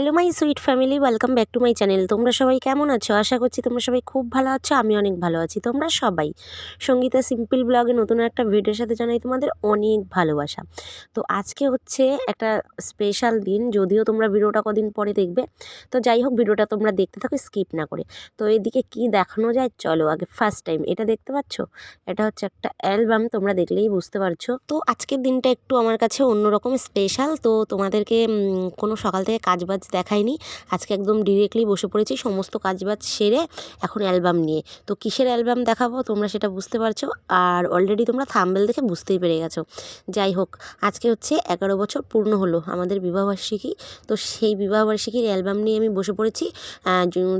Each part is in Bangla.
Hello my sweet family, welcome back to my channel. তোমরা সবাই কেমন আছো? আশা করছি তোমরা সবাই খুব ভালো আছো, আমি অনেক ভালো আছি। তোমরা সবাই সঙ্গীতা সিম্পল ব্লগে নতুন একটা ভিডিওর সাথে জানাই তোমাদের অনেক ভালোবাসা। তো আজকে হচ্ছে একটা স্পেশাল দিন, যদিও তোমরা ভিডিওটা কদিন পরে দেখবে। তো যাই হোক, ভিডিওটা তোমরা দেখতে থাকো স্কিপ না করে। তো এদিকে কি দেখানো যায়? চলো আগে ফার্স্ট টাইম এটা দেখতে পাচ্ছ? এটা হচ্ছে একটা অ্যালবাম তোমরা দেখলেই বুঝতে পারছ। তো আজকের দিনটা একটু আমার কাছে অন্যরকম স্পেশাল তো তোমাদেরকে কোনো সকাল থেকে কাজ বাজ দেখাইনি। আজকে একদম ডিরেক্টলি বসে পড়েছি, সমস্ত কাজ বাজ সেরে এখন অ্যালবাম নিয়ে। তো কিসের অ্যালবাম দেখাবো তোমরা সেটা বুঝতে পারছ? আর অলরেডি তোমরা থাম্বেল দেখে বুঝতেই পেরে গেছো। যাই হোক, আজকে হচ্ছে এগারো বছর পূর্ণ হলো আমাদের বিবাহবার্ষিকী তো সেই বিবাহবার্ষিকীর অ্যালবাম নিয়ে আমি বসে পড়েছি।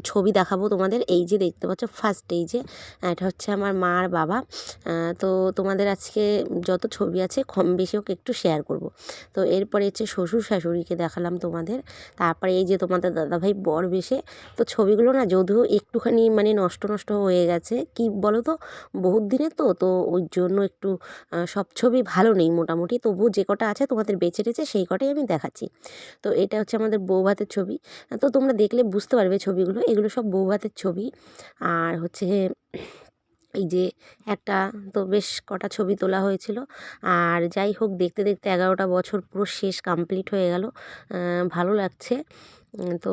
ছবি দেখাবো তোমাদের। এই যে দেখতে পাচ্ছ ফার্স্ট এই যে এটা হচ্ছে আমার মা আর বাবা তো তোমাদের আজকে যত ছবি আছে, কম বেশি হোক একটু শেয়ার করব। তো এরপরে হচ্ছে শ্বশুর শাশুড়িকে দেখালাম তোমাদের। তারপরে এই যে তোমাদের দাদাভাই বর বেশে তো ছবিগুলো না যদিও একটুখানি মানে নষ্ট নষ্ট হয়ে গেছে, কি বলো তো বহুত দিনের তো তো ওই জন্য একটু সব ছবি ভালো নেই মোটামুটি, তবুও যে কটা আছে তোমাদের বেঁচে টেছে সেই কটাই আমি দেখাচ্ছি। তো এটা হচ্ছে আমাদের বউ ভাতের ছবি, তো তোমরা দেখলে বুঝতে পারবে ছবিগুলো, এগুলো সব বউ ভাতের ছবি, আর হচ্ছে এই যে একটা তো বেশ কটা ছবি তোলা হয়েছিল। আর যাই হোক, দেখতে দেখতে এগারোটা বছর পুরো শেষ কমপ্লিট হয়ে গেল। ভালো লাগছে। তো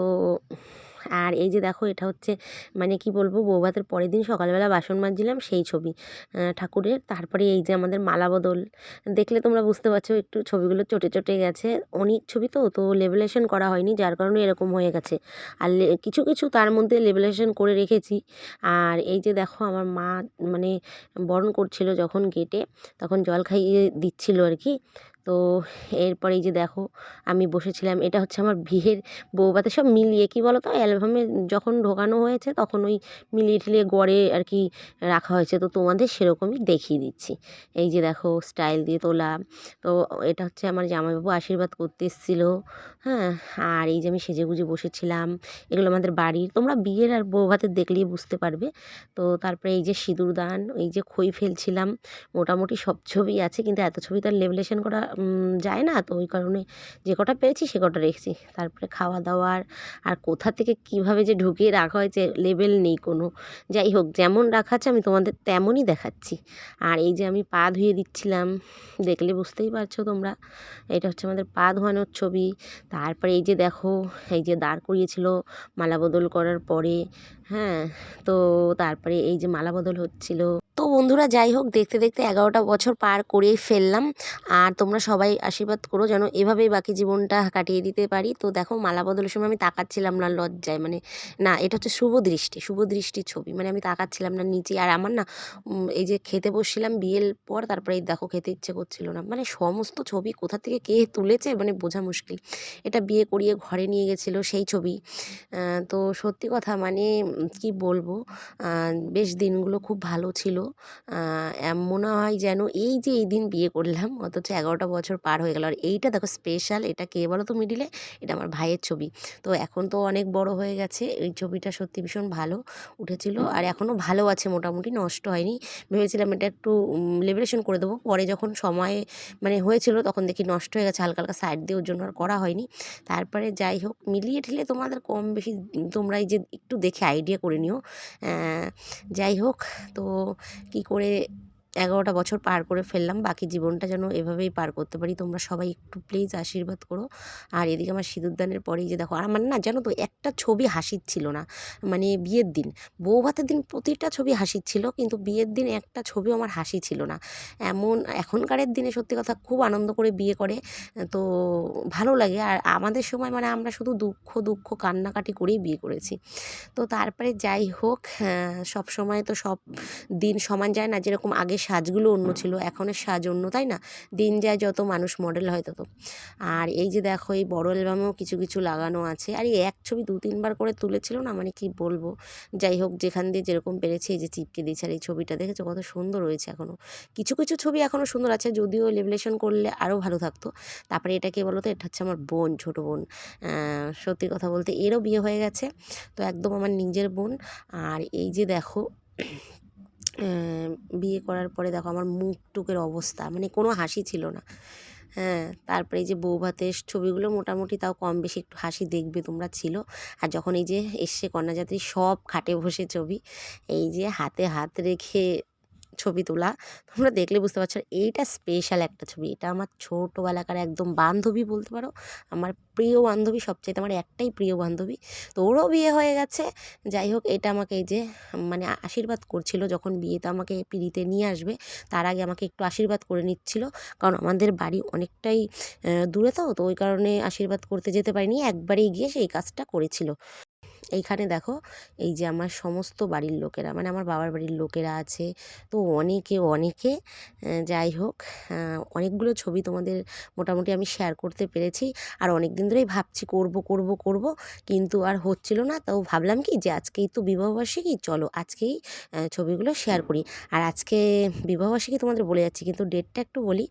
আর এই যে দেখো, এটা হচ্ছে মানে কি বলব, বৌভাতের পরের দিন সকালবেলা বাসন মাজছিলাম সেই ছবি। ঠাকুরের। তারপরে এই যে আমাদের মালা বদল। দেখলে তোমরা বুঝতে পারছ, একটু ছবিগুলো চটে চটে গেছে। অনেক ছবি তো তো লেবেলেশন করা হয়নি, যার কারণে এরকম হয়ে গেছে। আর কিছু কিছু তার মধ্যে লেবেলেশন করে রেখেছি। আর এই যে দেখো, আমার মা মানে বরণ করছিল যখন গেটে তখন জল খাইয়ে দিচ্ছিল আর কি। তো এরপরে এই যে দেখো, আমি বসেছিলাম, এটা হচ্ছে আমার বিয়ের বৌভাতে সব মিলিয়ে, কি বলো তো অ্যালবামে যখন ঢোকানো হয়েছে তখন ওই মিলিয়ে ঠিলিয়ে গড়ে আর কি রাখা হয়েছে, তো তোমাদের সেরকমই দেখিয়ে দিচ্ছি। এই যে দেখো স্টাইল দিয়ে তোলা, তো এটা হচ্ছে আমার জামাইবাবু আশীর্বাদ করতে এসেছিল হ্যাঁ আর এই যে আমি সেজে গুজে বসেছিলাম, এগুলো আমাদের বাড়ির, তোমরা বিয়ের আর বৌভাতের দেখলেই বুঝতে পারবে। তো তারপরে এই যে সিঁদুরদান, এই যে খই ফেলছিলাম, মোটামুটি সব ছবি আছে, কিন্তু এত ছবি তার লেভেলেশন করা যায় না। তো ওই কারণে যে কটা পেয়েছি সে কটা রেখেছি। তারপরে খাওয়া দাওয়ার আর কোথা থেকে কীভাবে যে ঢুকিয়ে রাখা হয়েছে লেবেল নেই কোনো। যাই হোক, যেমন রাখা আছে আমি তোমাদের তেমনই দেখাচ্ছি। আর এই যে আমি পা ধুয়ে দিচ্ছিলাম, দেখলে বুঝতেই পারছ তোমরা। এটা হচ্ছে আমাদের পা ধোয়ানোর ছবি। তারপরে এই যে দেখো, এই যে দাঁড় করিয়েছিল মালা বদল করার পরে হ্যাঁ তো তারপরে এই যে মালা বদল হচ্ছিল। তো বন্ধুরা, যাই হোক, দেখতে দেখতে এগারোটা বছর পার করেই ফেললাম। আর তোমরা সবাই আশীর্বাদ করো যেন এভাবেই বাকি জীবনটা কাটিয়ে দিতে পারি। তো দেখো, মালা বদলের সময় আমি তাকাচ্ছিলাম না লজ্জায়। মানে না, এটা হচ্ছে শুভ দৃষ্টি, শুভ দৃষ্টির ছবি। মানে আমি তাকাচ্ছিলাম না নিচে। আর আমার না এই যে খেতে বসছিলাম বিয়ের পর, তারপরে এই দেখো, খেতে ইচ্ছে করছিল না। মানে সমস্ত ছবি কোথা থেকে কে তুলেছে মানে বোঝা মুশকিল। এটা বিয়ে করিয়ে ঘরে নিয়ে গেছিল সেই ছবি। তো সত্যি কথা মানে কি বলব? বেশ দিনগুলো খুব ভালো ছিল। মনে হয় যেন এই যে এই দিন বিয়ে করলাম, অথচ এগারোটা বছর পার হয়ে গেল। আর এইটা দেখো স্পেশাল এটা কে বলো তো মিডিলে? এটা আমার ভাইয়ের ছবি। তো এখন তো অনেক বড় হয়ে গেছে, এই ছবিটা সত্যি ভীষণ ভালো উঠেছিল। আর এখনও ভালো আছে, মোটামুটি নষ্ট হয়নি। ভেবেছিলাম এটা একটু লেবারেশন করে দেবো। পরে যখন সময় মানে হয়েছিল তখন দেখি নষ্ট হয়ে গেছে, হালকা হালকা সাইড দিয়ে ওর জন্য আর করা হয়নি। তারপরে যাই হোক, মিলিয়ে ঠিলে তোমাদের কম বেশি তোমরা এই যে একটু দেখে আইডিয়া করে নিও। যাই হোক, তো কি করে এগারোটা বছর পার করে ফেললাম, বাকি জীবনটা যেন এভাবেই পার করতে পারি। তোমরা সবাই একটু প্লিজ আশীর্বাদ করো। আর এদিকে আমার সিঁদুরদানের পরেই যে দেখো, আর আমার না জানো তো, একটা ছবি হাসির ছিল না। মানে বিয়ের দিন, বউ ভাতের দিন প্রতিটা ছবি হাসির ছিল, কিন্তু বিয়ের দিন একটা ছবিও আমার হাসি ছিল না। এমন, এখনকারের দিনে সত্যি কথা খুব আনন্দ করে বিয়ে করে, তো ভালো লাগে। আর আমাদের সময় মানে আমরা শুধু দুঃখ দুঃখ, কান্নাকাটি করেই বিয়ে করেছি। তো তারপরে যাই হোক সব সময় তো সব দিন সমান যায় না, যেরকম আগে সাজগুলো অন্য ছিল এখনের সাজ অন্য, তাই না? দিন যায় যত মানুষ মডেল হয় তত। আর এই যে দেখো, এই বড় অ্যালবামেও কিছু কিছু লাগানো আছে। আর এই এক ছবি দু, তিনবার করে তুলেছিল না? মানে কি বলব? যাই হোক, যেখান দিয়ে যেরকম পেরেছে, এই যে চিপকে দিয়েছে আর এই ছবিটা, দেখেছ? কত সুন্দর হয়েছে এখনও কিছু কিছু ছবি এখনও সুন্দর আছে, যদিও লেভেলেশন করলে আরও ভালো থাকতো। তারপরে এটা কে বলো তো? এটা হচ্ছে আমার বোন, ছোটো বোন। সত্যি কথা বলতে এরও বিয়ে হয়ে গেছে। তো একদম আমার নিজের বোন। আর এই যে দেখো বিয়ে করার পরে দেখো আমার মুখ টুকের অবস্থা মানে কোনো হাসি ছিল না। হ্যাঁ তারপরে এই যে বউ ভাতের ছবিগুলো মোটামুটি তাও কম বেশি একটু হাসি দেখবে তোমরা ছিল। আর যখন এই যে এসছে কন্যাযাত্রী সব খাটে বসে ছবি, এই যে হাতে হাত রেখে ছবি তোলা। তোমরা দেখলে বুঝতে পারছ এইটা স্পেশাল একটা ছবি। এটা আমার ছোটোবেলাকার একদম বান্ধবী বলতে পারো। আমার প্রিয় বান্ধবী, সবচাইতে আমার একটাই প্রিয় বান্ধবী। তো ওরও বিয়ে হয়ে গেছে। যাই হোক, এটা আমাকে এই যে মানে আশীর্বাদ করছিল যখন বিয়েতে আমাকে পিড়িতে নিয়ে আসবে। তার আগে আমাকে একটু আশীর্বাদ করে নিচ্ছিল। কারণ আমাদের বাড়ি অনেকটাই দূরে তো তো ওই কারণে আশীর্বাদ করতে যেতে পারিনি। একবারেই গিয়ে সেই কাজটা করেছিল। এইখানে দেখো, এই যে আমার সমস্ত বাড়ির লোকেরা মানে আমার বাবার বাড়ির লোকেরা আছে, তো অনেকে অনেকে যাই হোক অনেকগুলো ছবি তোমাদের মোটামুটি আমি শেয়ার করতে পেরেছি। আর অনেক দিন ধরেই ভাবছি করব করব করব, কিন্তু আর হচ্ছিল না, তাও ভাবলাম কি যে আজকেই তো বিবাহবার্ষিকী চলো আজকেই ছবিগুলো শেয়ার করি। আর আজকে বিবাহবার্ষিকী তোমাদের বলে যাচ্ছি, কিন্তু ডেটটা একটু বলি,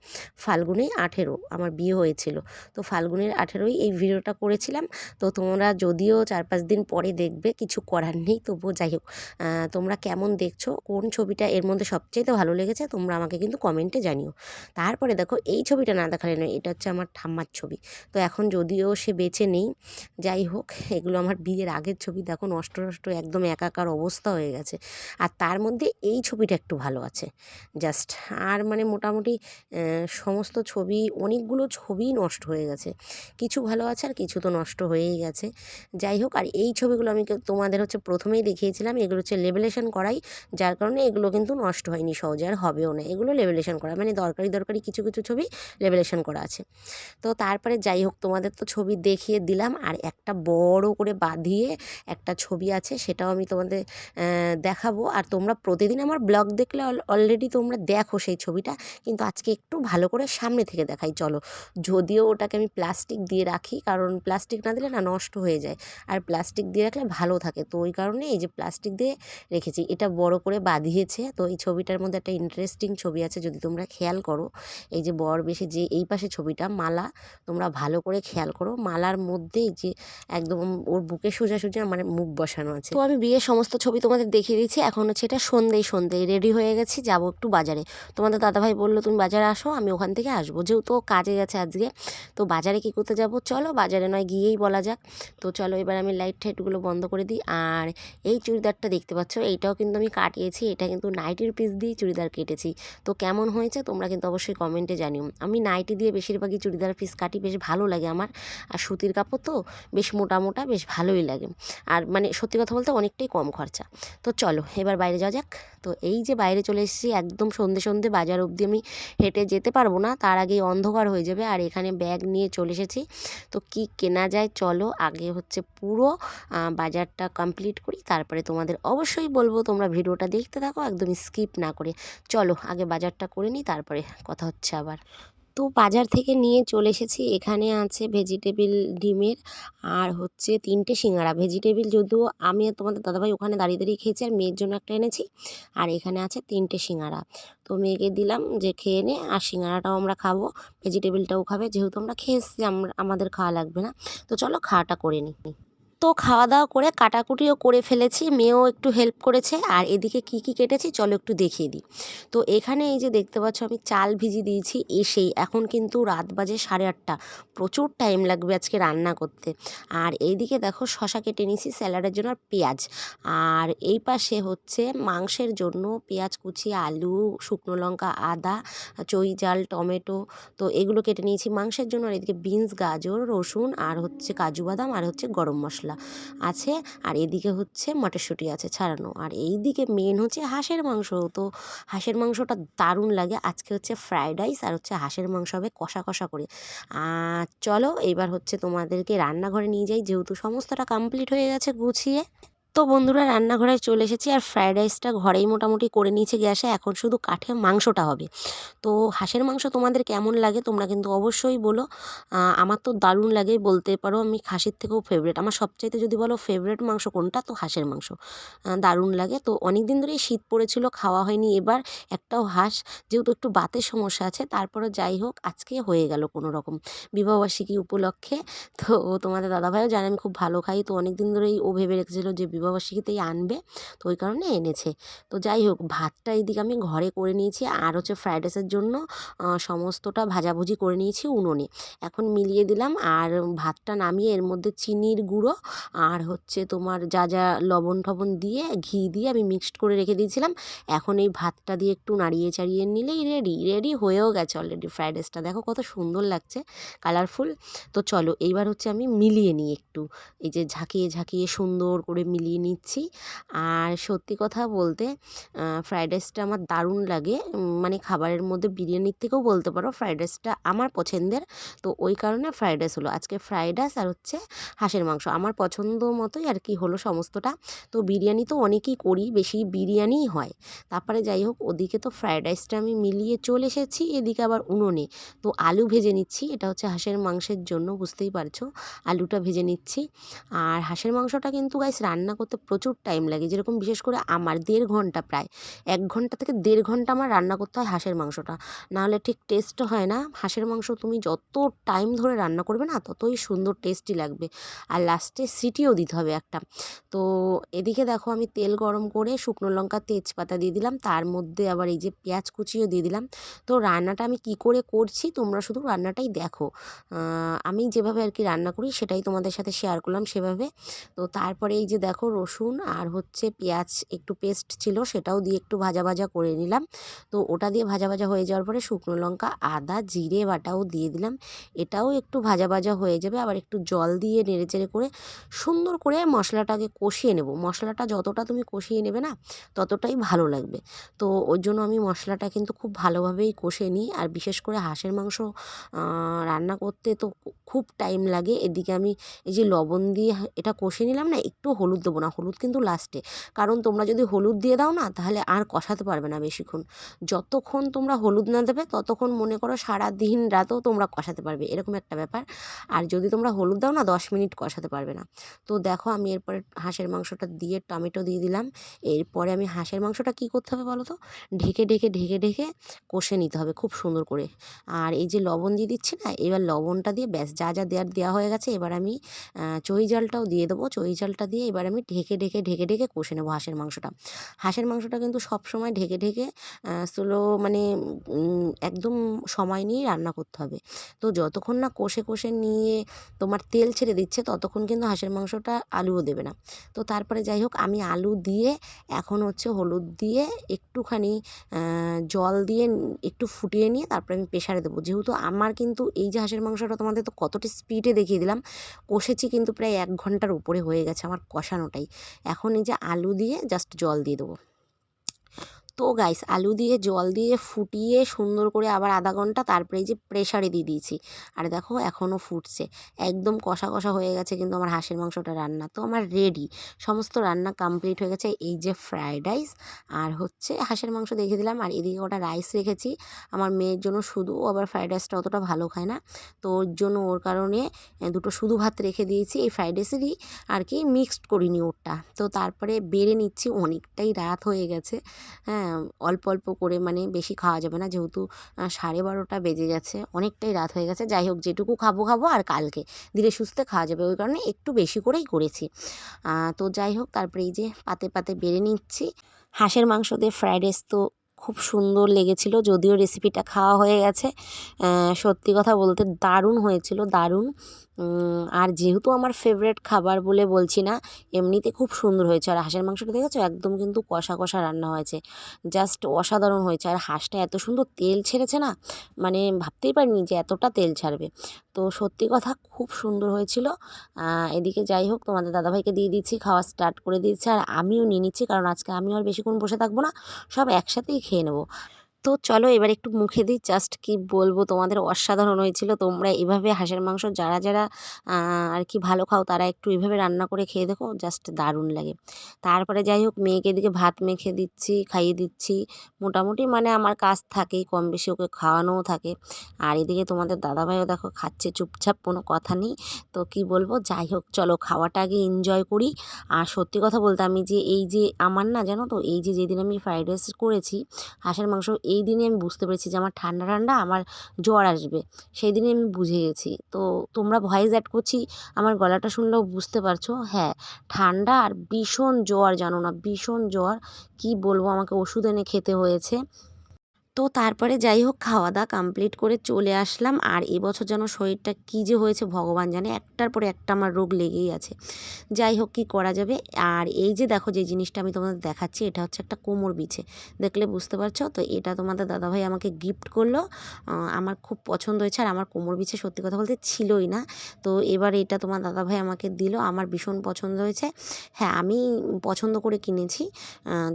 ফাল্গুনে আঠেরো আমার বিয়ে হয়েছিল। তো ফাল্গুনের আঠেরোই এই ভিডিওটা করেছিলাম, তো তোমরা যদিও চার পাঁচ দিন পরে দেখবে কিছু করার নেই। তবুও যাই হোক তোমরা কেমন দেখছ, কোন ছবিটা এর মধ্যে সবচেয়ে ভালো লেগেছে, তোমরা আমাকে কিন্তু কমেন্টে জানিও। তারপরে দেখো, এই ছবিটা না দেখালে নয়, এটা হচ্ছে আমার ঠাম্মার ছবি। তো এখন যদিও সে বেঁচে নেই, যাই হোক, এগুলো আমার বিয়ের আগের ছবি, দেখো নষ্ট নষ্ট একদম একাকার অবস্থা হয়ে গেছে। আর তার মধ্যে এই ছবিটা একটু ভালো আছে জাস্ট আর মানে মোটামুটি সমস্ত ছবি, অনেকগুলো ছবিই নষ্ট হয়ে গেছে। কিছু ভালো আছে আর কিছু তো নষ্ট হয়েই গেছে। যাই হোক, আর এই ছবিগুলো আমি তোমাদের হচ্ছে প্রথমেই দেখিয়েছিলাম, এগুলো হচ্ছে লেবেলেশন করাই, যার কারণে এগুলো কিন্তু নষ্ট হয়নি সহজে আর হবেও না। এগুলো লেবেলেশন করা মানে দরকারি দরকারি কিছু কিছু ছবি লেবেলেশন করা আছে। তো তারপরে যাই হোক, তোমাদের তো ছবি দেখিয়ে দিলাম, আর একটা বড় করে বাঁধিয়ে একটা ছবি আছে, সেটাও আমি তোমাদের দেখাবো। আর তোমরা প্রতিদিন আমার ব্লগ দেখলে অলরেডি তোমরা দেখো সেই ছবিটা, কিন্তু আজকে একটু ভালো করে সামনে থেকে দেখাই, চলো। যদিও ওটাকে আমি প্লাস্টিক দিয়ে রাখি, কারণ প্লাস্টিক না দিলে না নষ্ট হয়ে যায়। আর প্লাস্টিক দিয়ে রাখলে ভালো থাকে। তো ওই কারণে এই যে প্লাস্টিক দিয়ে রেখেছি। এটা বড় করে বাঁধিয়েছে। তো এই ছবিটার মধ্যে একটা ইন্টারেস্টিং ছবি আছে। যদি তোমরা খেয়াল করো, এই যে বর বেশি যে এই পাশে ছবিটা, মালা, তোমরা ভালো করে খেয়াল করো। মালার মধ্যে যে একদম ওর বুকে সোজা সোজা মানে মুখ বসানো আছে। তো আমি বিয়ের সমস্ত ছবি তোমাদের দেখিয়ে দিচ্ছি। এখন হচ্ছে এটা সন্ধ্যেই সন্ধ্যেই রেডি হয়ে গেছি। যাব একটু বাজারে। তোমাদের দাদাভাই বলল, তুমি বাজারে আসো, আমি ওখান থেকে আসব। যেহেতু কাজে গেছে আজকে, তো বাজারে কী করতে যাব? চলো বাজারে নয়, গিয়েই বলা যাক। তো চলো এবার আমি লাইট টাইটগুলো বন্ধ করে দিই। আর এই চুড়িদারটা দেখতে পাচ্ছ, এইটাও কিন্তু আমি কাটিয়েছি, এটা কিন্তু নাইটির পিস দিয়ে চুড়িদার কেটেছি। তো কেমন হয়েছে তোমরা কিন্তু অবশ্যই কমেন্টে জানিও। আমি নাইটি দিয়ে বেশিরভাগই চুড়িদার পিস কাটি, বেশ ভালো লাগে আমার। আর সুতির কাপড় তো বেশ মোটা মোটা, বেশ ভালোই লাগে। আর মানে সত্যি কথা বলতে অনেকটাই কম খরচা। তো চলো, এবার বাইরে যাওয়া যাক। তো এই যে বাইরে চলে এসেছি, একদম সন্ধে সন্ধে বাজার অবধি আমি হেঁটে যেতে পারব না, তার আগেই অন্ধকার হয়ে যাবে আর এখানে ব্যাগ নিয়ে চলে এসেছি। তো কি কেনা যায় চলো, আগে হচ্ছে পুরো বাজারটা কমপ্লিট করি, তারপরে তোমাদের অবশ্যই বলব, তোমরা ভিডিওটা দেখতে থাকো একদম স্কিপ না করে। চলো, আগে বাজারটা করে নিই, তারপরে কথা হচ্ছে আবার। তো বাজার থেকে নিয়ে চলে এসেছি। এখানে আছে ভেজিটেবিল ডিমের আর হচ্ছে তিনটে সিঙ্গারা ভেজিটেবিল যদিও আমি আর তোমাদের দাদাভাই ওখানে দাঁড়িয়ে দাঁড়িয়ে খেয়েছি আর মেয়ের জন্য একটা এনেছি। আর এখানে আছে তিনটে সিঙ্গারা তো মেয়েকে দিলাম যে খেয়ে নে আর সিঙ্গারাটাও আমরা খাব। ভেজিটেবিলটাও খাবে। যেহেতু আমরা খেয়ে এসেছি, আমরা, আমাদের খাওয়া লাগবে না। তো চলো খাওয়াটা করে নিই তো খাওয়া দাওয়া করে কাটাকুটিও করে ফেলেছি, মেয়েও একটু হেল্প করেছে, আর এদিকে কি কি কেটেছি চলো একটু দেখিয়ে দিই। তো এখানে এই যে দেখতে পাচ্ছ আমি চাল ভিজি দিয়েছি এসেই, এখন কিন্তু রাত বাজে সাড়ে আটটা, প্রচুর টাইম লাগবে আজকে রান্না করতে। আর এইদিকে দেখো শশা কেটে নিয়েছি, স্যালাডের জন্য আর পেঁয়াজ। আর এই পাশে হচ্ছে মাংসের জন্য পেঁয়াজ কুচি, আলু, শুকনো লঙ্কা, আদা, চই জাল, টমেটো, তো এগুলো কেটে নিয়েছি মাংসের জন্য। আর এদিকে বিনস, গাজর, রসুন, আর হচ্ছে কাজু বাদাম, আর হচ্ছে গরম মশলা। আছে আর এদিকে হচ্ছে মটরশুঁটি আছে ছাড়ানো। আর এই দিকে মেন হচ্ছে হাঁসের মাংস। তো হাঁসের মাংসটা দারুণ লাগে। আজকে হচ্ছে ফ্রায়েড রাইস আর হচ্ছে হাঁসের মাংস হবে কষা কষা করে। আর চলো, এবার হচ্ছে তোমাদেরকে রান্নাঘরে নিয়ে যাই। যেহেতু সমস্তটা কমপ্লিট হয়ে গেছে গুছিয়ে। তো বন্ধুরা রান্নাঘরে চলে এসেছি আর ফ্রায়েড রাইসটা ঘরেই মোটামুটি করে নিয়েছে গ্যাসে। এখন শুধু কাঠে মাংসটা হবে। তো হাঁসের মাংস তোমাদের কেমন লাগে তোমরা কিন্তু অবশ্যই বলো। আমার তো দারুণ লাগে বলতে পারো আমি খাসির থেকেও ফেভারিট আমার সবচাইতে যদি বলো ফেভারিট মাংস কোনটা? তো হাঁসের মাংস। দারুণ লাগে। তো অনেক দিন ধরেই শীত পড়েছিল, খাওয়া হয়নি। এবার একটাও হাঁস, যেহেতু একটু বাতের সমস্যা আছে তারপরে যাই হোক, আজকে হয়ে গেল কোনো রকম বিবাহবার্ষিকী উপলক্ষে। তো তোমাদের দাদাভাইও জানে আমি খুব ভালো খাই। তো অনেক দিন ধরেই ও ভেবে রেখেছিল যে বিবাহ বিবাহবার্ষিকীতেই আনবে, তো ওই কারণে এনেছে। তো যাই হোক, ভাতটা এদিকে আমি ঘরে করে নিয়েছি আর হচ্ছে ফ্রায়েড রাইসের জন্য সমস্তটা ভাজাভুজি করে নিয়েছি উনুনে। এখন মিলিয়ে দিলাম আর ভাতটা নামিয়ে এর মধ্যে চিনির গুঁড়ো আর হচ্ছে তোমার যা যা লবণ টবণ দিয়ে ঘি দিয়ে আমি মিক্সড করে রেখে দিয়েছিলাম। এখন এই ভাতটা দিয়ে একটু নাড়িয়ে চাড়িয়ে নিলেই রেডি রেডি হয়েও গেছে অলরেডি ফ্রায়েড রাইসটা। দেখো কত সুন্দর লাগছে কালারফুল তো চলো, এইবার হচ্ছে আমি মিলিয়ে নিই একটু। এই যে ঝাঁকিয়ে ঝাঁকিয়ে সুন্দর করে মিলিয়ে নিচ্ছি। আর সত্যি কথা বলতে ফ্রায়েড রাইসটা আমার দারুণ লাগে। মানে খাবারের মধ্যে বিরিয়ানির থেকেও বলতে পারো ফ্রায়েড রাইসটা আমার পছন্দের। তো ওই কারণে ফ্রায়েড রাইস হলো। আজকে ফ্রায়েড রাইস আর হচ্ছে হাঁসের মাংস। আমার পছন্দ মতোই আর কি হলো সমস্তটা। তো বিরিয়ানি তো অনেকেই করি, বেশি বিরিয়ানিই হয়। তারপরে যাই হোক, ওদিকে তো ফ্রায়েড রাইসটা আমি মিলিয়ে চলে এসেছি। এদিকে আবার উনুনে। তো আলু ভেজে নিচ্ছি। এটা হচ্ছে হাঁসের মাংসের জন্য, বুঝতেই পারছ। আলুটা ভেজে নিচ্ছি। আর হাঁসের মাংসটা কিন্তু গাইস রান্না প্রচুর টাইম লাগে। যেরকম বিশেষ করে আমার দেড় ঘণ্টা প্রায়। এক ঘণ্টা থেকে দেড় ঘণ্টা আমার রান্না করতে হয় হাঁসের মাংসটা। নাহলে ঠিক টেস্ট হয় না। হাঁসের মাংস তুমি যত টাইম ধরে রান্না করবে না, ততই সুন্দর টেস্টি লাগবে। আর লাস্টে সিটিও দিতে হবে একটা। তো এদিকে দেখো আমি তেল গরম করে শুকনো লঙ্কা, তেজপাতা দিয়ে দিলাম। তার মধ্যে আবার এই যে পেঁয়াজ কুচিও দিয়ে দিলাম। তো রান্নাটা আমি কি করে করছি তোমরা শুধু রান্নাটাই দেখো। আমি যেভাবে আর কি রান্না করি সেটাই তোমাদের সাথে শেয়ার করলাম সেভাবে। তো তারপরে এই যে দেখো রসুন আর হচ্ছে পেঁয়াজ একটু পেস্ট ছিল সেটাও দিয়ে একটু ভাজা ভাজা করে নিলাম। তো ওটা দিয়ে ভাজা ভাজা হয়ে যাওয়ার পরে শুকনো লঙ্কা, আদা, জিরে বাটাও দিয়ে দিলাম। এটাও একটু ভাজা ভাজা হয়ে যাবে, আবার একটু জল দিয়ে নেড়ে চেড়ে করে সুন্দর করে মশলাটাকে কষিয়ে নেব। মশলাটা যতটা তুমি কষিয়ে নেবে না, ততটাই ভালো লাগবে। তো ওই জন্য আমি মশলাটা কিন্তু খুব ভালোভাবেই কষে নিই। আর বিশেষ করে হাঁসের মাংস রান্না করতে তো খুব টাইম লাগে। এদিকে আমি এই যে লবণ দিয়ে এটা কষে নিলাম না, একটু হলুদ দেবো না হলুদ কিন্তু লাস্টে কারণ তোমরা যদি হলুদ দিয়ে দাও না, তাহলে আর কষাতে পারবে না বেশিক্ষণ। যতক্ষণ তোমরা হলুদ না দেবে, ততক্ষণ মনে করো সারা দিন রাতেও তোমরা কষাতে পারবে, এরকম একটা ব্যাপার। আর যদি তোমরা হলুদ দাও না, দশ মিনিট কষাতে পারবে না। তো দেখো আমি এরপরে হাঁসের মাংসটা দিয়ে টমেটো দিয়ে দিলাম। এরপরে আমি হাঁসের মাংসটা কী করতে হবে বলো তো? ঢেকে ঢেকে ঢেকে ঢেকে কষে নিতে হবে খুব সুন্দর করে। আর এই যে লবণ দিয়ে দিচ্ছি না, এবার লবণটা দিয়ে ব্যাস যা যা দেওয়ার দেওয়া হয়ে গেছে, এবার আমি চই জালটাও দিয়ে দেবো। চই জালটা দিয়ে এবার আমি ঢেকে ঢেকে ঢেকে ঢেকে কষে নেব হাঁসের মাংসটা। হাঁসের মাংসটা কিন্তু সব সময় ঢেকে ঢেকে স্লো মানে একদম সময় নিয়ে রান্না করতে হবে। তো যতক্ষণ না কষে কষে নিয়ে তোমার তেল ছেড়ে দিচ্ছে, ততক্ষণ কিন্তু হাঁসের মাংসটা আলুও দেবে না। তো তারপরে যাই হোক, আমি আলু দিয়ে, এখন হচ্ছে হলুদ দিয়ে একটুখানি জল দিয়ে একটু ফুটিয়ে নিয়ে তারপরে আমি প্রেশারে দেবো। যেহেতু আমার কিন্তু এই যে হাঁসের মাংসটা তোমাদের তো কতটা স্পিডে দেখিয়ে দিলাম, কষেছি কিন্তু প্রায় এক ঘণ্টার উপরে হয়ে গেছে আমার কষানোটাই এখন এই যে আলু দিয়ে জাস্ট জল দিয়ে দেবো। তো গাইস আলু দিয়ে জল দিয়ে ফুটিয়ে সুন্দর করে আবার আধা ঘণ্টা তারপরে যে প্রেশারে দিয়ে দিয়েছি। আর দেখো এখনও ফুটছে। একদম কষা কষা হয়ে গেছে কিন্তু আমার হাঁসের মাংসটা রান্না। তো আমার রেডি সমস্ত রান্না কমপ্লিট হয়ে গেছে এই যে ফ্রায়েড রাইস আর হচ্ছে হাঁসের মাংস দেখে দিলাম। আর এদিকে ওটা রাইস রেখেছি। আমার মেয়ের জন্য শুধু আবার ফ্রায়েড রাইসটা অতটা ভালো খায় না। তো ওর জন্য ওর কারণে দুটো শুধু ভাত রেখে দিয়েছি এই ফ্রায়েড রাইসেরই আর কি মিক্সড করিনি ওরটা। তো তারপরে বেড়ে নিচ্ছি। অনেকটাই রাত হয়ে গেছে। হ্যাঁ অল্প অল্প করে মানে বেশি খাওয়া যাবে না। যেহেতু সাড়ে বারোটা বেজে গেছে, অনেকটাই রাত হয়ে গেছে। যাই হোক, যেটুকু খাব খাব আর কালকে। ধীরে সুস্থে খাওয়া যাবে। ওই কারণে একটু বেশি করেই করেছি। তো যাই হোক, তারপরে এই যে পাতে পাতে বেড়ে নিচ্ছি। হাঁসের মাংস দিয়ে ফ্রায়েড রাইস তো খুব সুন্দর লেগেছিল, যদিও রেসিপিটা খাওয়া হয়ে গেছে। সত্যি কথা বলতে দারুণ হয়েছিল, দারুণ। আর যেহেতু আমার ফেভারেট খাবার বলে বলছি না, এমনিতে খুব সুন্দর হয়েছে। আর হাঁসের মাংসটা দেখেছ? একদম কিন্তু কষা কষা রান্না হয়েছে। জাস্ট অসাধারণ হয়েছে। আর হাঁসটা এত সুন্দর তেল ছেড়েছে না মানে ভাবতেই পারিনি যে এতটা তেল ছাড়বে। তো সত্যি কথা খুব সুন্দর হয়েছিল। এদিকে যাই হোক, তোমাদের দাদাভাইকে দিয়ে দিচ্ছি, খাওয়া স্টার্ট করে দিচ্ছি। আর আমিও নিয়ে নিচ্ছি, কারণ আজকে আমি আর বেশিক্ষণ বসে থাকব না, সব একসাথেই খেয়ে নেব। তো চলো এবার একটু মুখে দিই। জাস্ট কি বলব, তোমাদের অসাধারণ হয়েছিল। তোমরা এভাবে হাঁসের মাংস যারা যারা আর কি ভালো খাও, তারা একটু এভাবে রান্না করে খেয়ে দেখো, জাস্ট দারুণ লাগে। তারপরে যাই হোক, মেয়েকে এদিকে ভাত মেখে দিচ্ছি, খাইয়ে দিচ্ছি। মোটামুটি মানে আমার কাজ থাকেই কম বেশি ওকে খাওয়ানোও থাকে। আর এদিকে তোমাদের দাদাভাইও দেখো খাচ্ছে, চুপচাপ, কোনো কথা নেই। তো কি বলব, যাই হোক, চলো খাওয়াটা আগে এনজয় করি। আর সত্যি কথা বলতে আমি যে, এই যে, আমার না জানো তো, এই যে, যেদিন আমি ফ্রাইড রাইস করেছি, হাঁসের মাংস এই দিনই আমি বুঝতে পেরেছি যে আমার ঠান্ডা ঠান্ডা আমার জ্বর আসবে। সেই দিনই আমি বুঝে গেছি। তো তোমরা ভয়েস অ্যাড করছি, আমার গলাটা শুনলেও বুঝতে পারছ। হ্যাঁ ঠান্ডা আর ভীষণ জ্বর জানো না, ভীষণ জ্বর। কি বলব, আমাকে ওষুধ এনে খেতে হয়েছে। তো তারপরে যাই হোক খাওয়া দাওয়া কমপ্লিট করে চলে আসলাম। আর এবছর যেন শরীরটা কী যে হয়েছে ভগবান জানে, একটার পরে একটা আমার রোগ লেগেই আছে। যাই হোক কী করা যাবে? আর এই যে দেখো যে জিনিসটা আমি তোমাদের দেখাচ্ছি, এটা হচ্ছে একটা কোমর বিছে। দেখলে বুঝতে পারছ? তো এটা তোমাদের দাদাভাই আমাকে গিফট করল। আমার খুব পছন্দ হয়েছে আর আমার কোমর বিছে সত্যি কথা বলতে ছিলই না। তো এবার এটা তোমার দাদাভাই আমাকে দিল, আমার ভীষণ পছন্দ হয়েছে। হ্যাঁ আমি পছন্দ করে কিনেছি।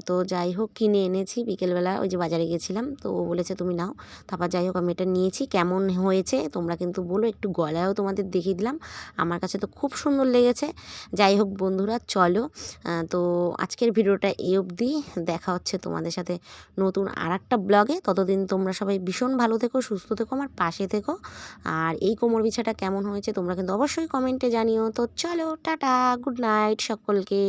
তো যাই হোক কিনে এনেছি। বিকেলবেলা ওই যে বাজারে গেছিলাম, তো ও বলেছে, তুমি নাও। তারপর যাই হোক, আমি এটা নিয়েছি। কেমন হয়েছে তোমরা কিন্তু বলো, একটু গলায়ও তোমাদের দেখিয়ে দিলাম। আমার কাছে তো খুব সুন্দর লেগেছে। যাই হোক বন্ধুরা, চলো। তো আজকের ভিডিওটা এই অবধি। দেখা হচ্ছে তোমাদের সাথে নতুন আর একটা ব্লগে। ততদিন তোমরা সবাই ভীষণ ভালো থেকো, সুস্থ থেকো, আমার পাশে থেকো। আর এই কোমর বিছাটা কেমন হয়েছে তোমরা কিন্তু অবশ্যই কমেন্টে জানিও। তো চলো, টাটা, গুড নাইট সকলকে।